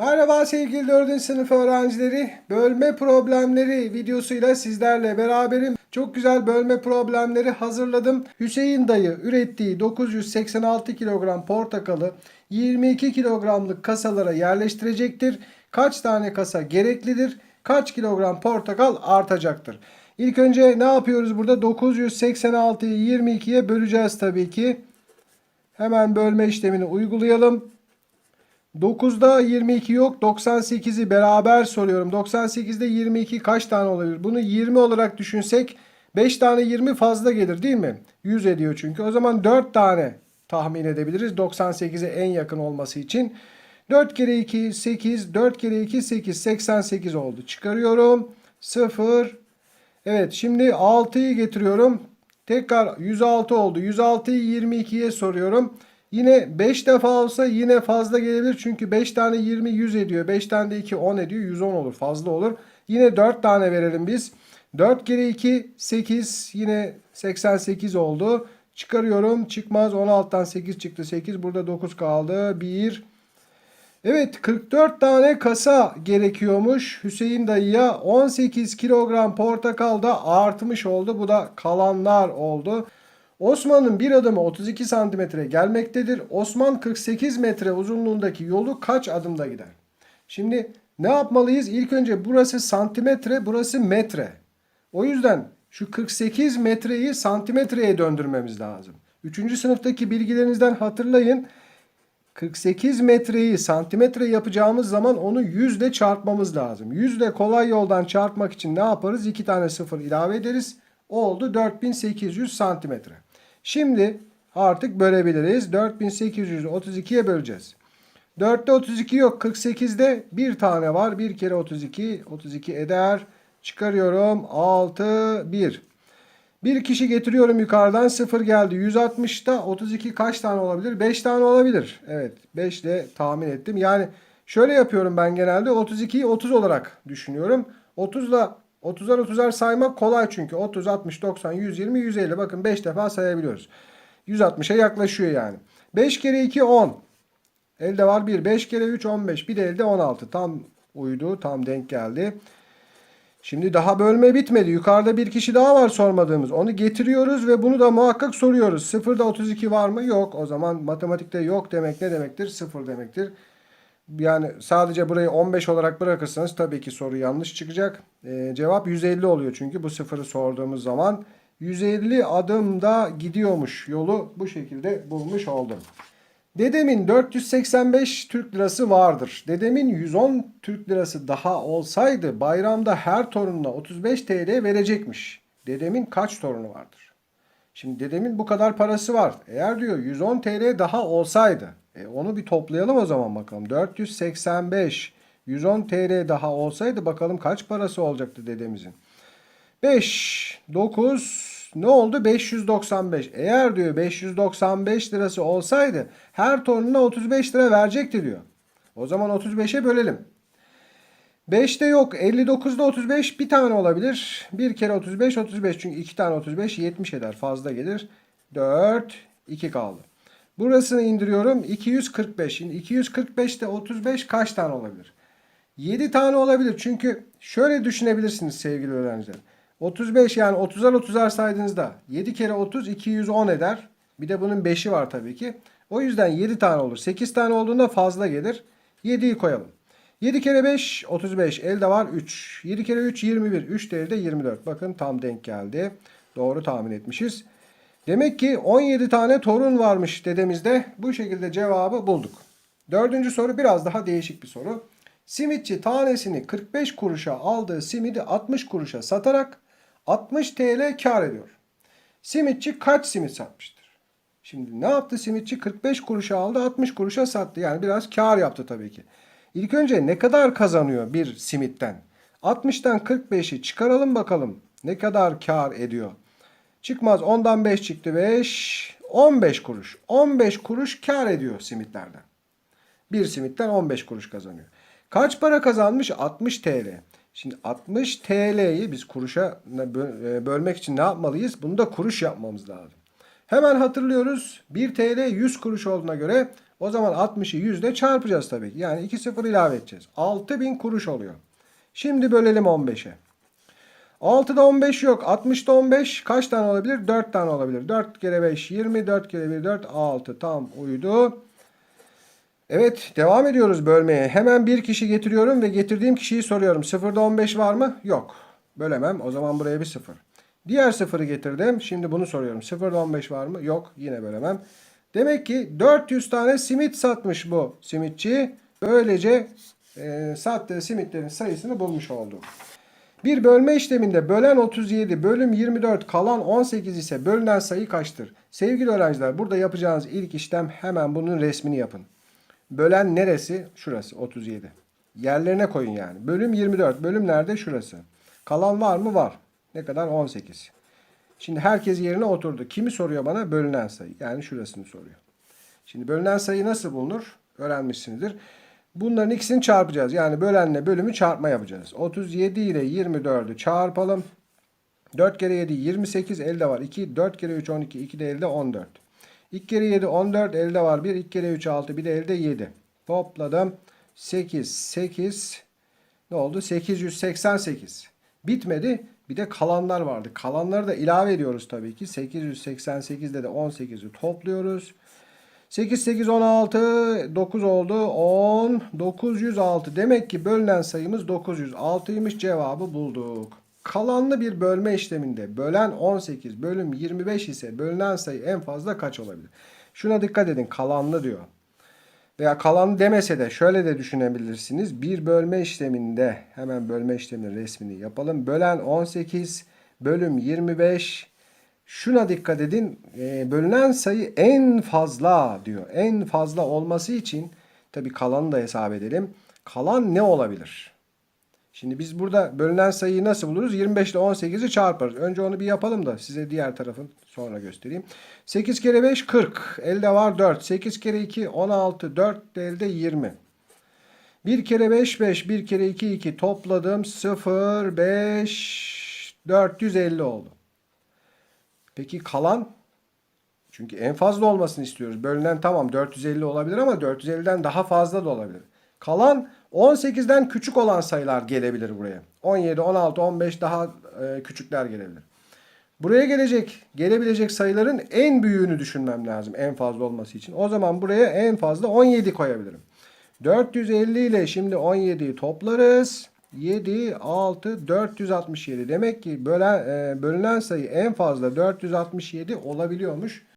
Merhaba sevgili 4. sınıf öğrencileri. Bölme problemleri videosuyla sizlerle beraberim. Çok güzel bölme problemleri hazırladım. Hüseyin dayı ürettiği 986 kilogram portakalı 22 kilogramlık kasalara yerleştirecektir. Kaç tane kasa gereklidir? Kaç kilogram portakal artacaktır? İlk önce ne yapıyoruz burada? 986'yı 22'ye böleceğiz tabii ki. Hemen bölme işlemini uygulayalım. 9'da 22 yok. 98'i beraber soruyorum. 98'de 22 kaç tane olabilir? Bunu 20 olarak düşünsek 5 tane 20 fazla gelir değil mi? 100 ediyor çünkü. O zaman 4 tane tahmin edebiliriz. 98'e en yakın olması için. 4 kere 2 8. 4 kere 2 8. 88 oldu. Çıkarıyorum. 0. Evet şimdi 6'yı getiriyorum. Tekrar 106 oldu. 106'yı 22'ye soruyorum. Yine 5 defa olsa yine fazla gelebilir. Çünkü 5 tane 20 100 ediyor. 5 tane de 2 10 ediyor. 110 olur. Fazla olur. Yine 4 tane verelim biz. 4 kere 2 8 yine 88 oldu. Çıkarıyorum. Çıkmaz. 16'dan 8 çıktı. 8 burada 9 kaldı. 1 Evet 44 tane kasa gerekiyormuş Hüseyin dayıya 18 kilogram portakal da artmış oldu. Bu da kalanlar oldu. Osman'ın bir adımı 32 santimetre gelmektedir. Osman 48 metre uzunluğundaki yolu kaç adımda gider? Şimdi ne yapmalıyız? İlk önce burası santimetre, burası metre. O yüzden şu 48 metreyi santimetreye döndürmemiz lazım. Üçüncü sınıftaki bilgilerinizden hatırlayın. 48 metreyi santimetre yapacağımız zaman onu 100 ile çarpmamız lazım. 100 ile kolay yoldan çarpmak için ne yaparız? 2 tane sıfır ilave ederiz. Oldu 4800 santimetre. Şimdi artık bölebiliriz. 4832'ye böleceğiz. 4'te 32 yok. 48'de bir tane var. 1 kere 32. 32 eder. Çıkarıyorum. 6, 1. Bir kişi getiriyorum yukarıdan 0 geldi. 160'ta 32 kaç tane olabilir? 5 tane olabilir. Evet 5 ile tahmin ettim. Yani şöyle yapıyorum ben genelde 32'yi 30 olarak düşünüyorum. 30 ile 30'ar 30'ar saymak kolay çünkü. 30, 60, 90, 120, 150 bakın 5 defa sayabiliyoruz. 160'a yaklaşıyor yani. 5 kere 2 10. Elde var 1. 5 kere 3 15. Bir de elde 16. Tam uydu. Tam denk geldi. Şimdi daha bölme bitmedi. Yukarıda bir kişi daha var sormadığımız. Onu getiriyoruz ve bunu da muhakkak soruyoruz. Sıfırda 32 var mı? Yok. O zaman matematikte yok demek ne demektir? Sıfır demektir. Yani sadece burayı 15 olarak bırakırsanız tabii ki soru yanlış çıkacak. Ee, cevap 150 oluyor çünkü bu sıfırı sorduğumuz zaman. 150 adımda gidiyormuş yolu bu şekilde bulmuş oldum. Dedemin 485 Türk lirası vardır. Dedemin 110 Türk lirası daha olsaydı bayramda her torununa 35 TL verecekmiş. Dedemin kaç torunu vardır? Şimdi dedemin bu kadar parası var. Eğer diyor 110 TL daha olsaydı. E onu bir toplayalım o zaman bakalım. 485 110 TL daha olsaydı bakalım kaç parası olacaktı dedemizin. 5 9 ne oldu? 595. Eğer diyor 595 lirası olsaydı her torununa 35 lira verecekti diyor. O zaman 35'e bölelim. 5'te yok. 59'da 35 bir tane olabilir. Bir kere 35 35 çünkü iki tane 35 70 eder. Fazla gelir. 4 2 kaldı. Burasını indiriyorum. 245. Şimdi 245'te 35 kaç tane olabilir? 7 tane olabilir. Çünkü şöyle düşünebilirsiniz sevgili öğrenciler. 35 yani 30'ar 30'ar saydığınızda 7 kere 30 210 eder. Bir de bunun 5'i var tabii ki. O yüzden 7 tane olur. 8 tane olduğunda fazla gelir. 7'yi koyalım. 7 kere 5 35 elde var 3. 7 kere 3 21. 3 de elde 24. Bakın tam denk geldi. Doğru tahmin etmişiz. Demek ki 17 tane torun varmış dedemizde. Bu şekilde cevabı bulduk. Dördüncü soru biraz daha değişik bir soru. Simitçi tanesini 45 kuruşa aldığı simidi 60 kuruşa satarak 60 TL kar ediyor. Simitçi kaç simit satmıştır? Şimdi ne yaptı simitçi? 45 kuruşa aldı 60 kuruşa sattı. Yani biraz kar yaptı tabii ki. İlk önce ne kadar kazanıyor bir simitten? 60'tan 45'i çıkaralım bakalım. Ne kadar kar ediyor? Çıkmaz 10'dan 5 çıktı 5. 15 kuruş. 15 kuruş kar ediyor simitlerden. Bir simitten 15 kuruş kazanıyor. Kaç para kazanmış? 60 TL. Şimdi 60 TL'yi biz kuruşa bölmek için ne yapmalıyız? Bunu da kuruş yapmamız lazım. Hemen hatırlıyoruz. 1 TL 100 kuruş olduğuna göre O zaman 60'ı 100 ile çarpacağız tabii. Yani 2 sıfır ilave edeceğiz. 6000 kuruş oluyor. Şimdi bölelim 15'e. 6'da 15 yok. 60'da 15 kaç tane olabilir? 4 tane olabilir. 4 kere 5 20. 4 kere 1 4 6. Tam uydu. Evet devam ediyoruz bölmeye. Hemen bir kişi getiriyorum ve getirdiğim kişiyi soruyorum. 0'da 15 var mı? Yok. Bölemem. O zaman buraya bir 0. Diğer sıfırı getirdim. Şimdi bunu soruyorum. 0'da 15 var mı? Yok. Yine bölemem. Demek ki 400 tane simit satmış bu simitçi. Böylece e, sattığı simitlerin sayısını bulmuş oldu. Bir bölme işleminde bölen 37, bölüm 24, kalan 18 ise bölünen sayı kaçtır? Sevgili öğrenciler burada yapacağınız ilk işlem hemen bunun resmini yapın. Bölen neresi? Şurası 37. Yerlerine koyun yani. Bölüm 24. Bölüm nerede? Şurası. Kalan var mı? Var. Ne kadar? 18. Şimdi herkes yerine oturdu. Kimi soruyor bana? Bölünen sayı. Yani şurasını soruyor. Şimdi bölünen sayı nasıl bulunur? Öğrenmişsinizdir. Bunların ikisini çarpacağız. Yani bölenle bölümü çarpma yapacağız. 37 ile 24'ü çarpalım. 4 kere 7 28 elde var 2. 4 kere 3 12 2 de elde 14. 2 kere 7 14 elde var 1. 2 kere 3 6 bir de elde 7. Topladım. 8 8 ne oldu? 888. Bitmedi. Bir de kalanlar vardı. Kalanları da ilave ediyoruz tabii ki. 888'de de 18'i topluyoruz. 8 8 16 9 oldu. 10 906. Demek ki bölünen sayımız 906'ymış. Cevabı bulduk. Kalanlı bir bölme işleminde bölen 18 bölüm 25 ise bölünen sayı en fazla kaç olabilir? Şuna dikkat edin. Kalanlı diyor. Veya kalan demese de şöyle de düşünebilirsiniz. Bir bölme işleminde hemen bölme işleminin resmini yapalım. Bölen 18 bölüm 25 Şuna dikkat edin. e, bölünen sayı en fazla diyor. En fazla olması için tabii kalanı da hesap edelim. Kalan ne olabilir? Şimdi biz burada bölünen sayıyı nasıl buluruz? 25 ile 18'i çarparız. Önce onu bir yapalım da size diğer tarafın sonra göstereyim. 8 kere 5 40. Elde var 4. 8 kere 2 16. 4 de elde 20. 1 kere 5 5. 1 kere 2 2. Topladım 0 5 450 oldu. Peki kalan? Çünkü en fazla olmasını istiyoruz. Bölünen tamam 450 olabilir ama 450'den daha fazla da olabilir. Kalan 18'den küçük olan sayılar gelebilir buraya. 17, 16, 15 daha e, küçükler gelebilir. Buraya gelecek, gelebilecek sayıların en büyüğünü düşünmem lazım en fazla olması için. O zaman buraya en fazla 17 koyabilirim. 450 ile şimdi 17'yi toplarız. 7, 6, 467. Demek ki bölen, e, bölünen sayı en fazla 467 olabiliyormuş.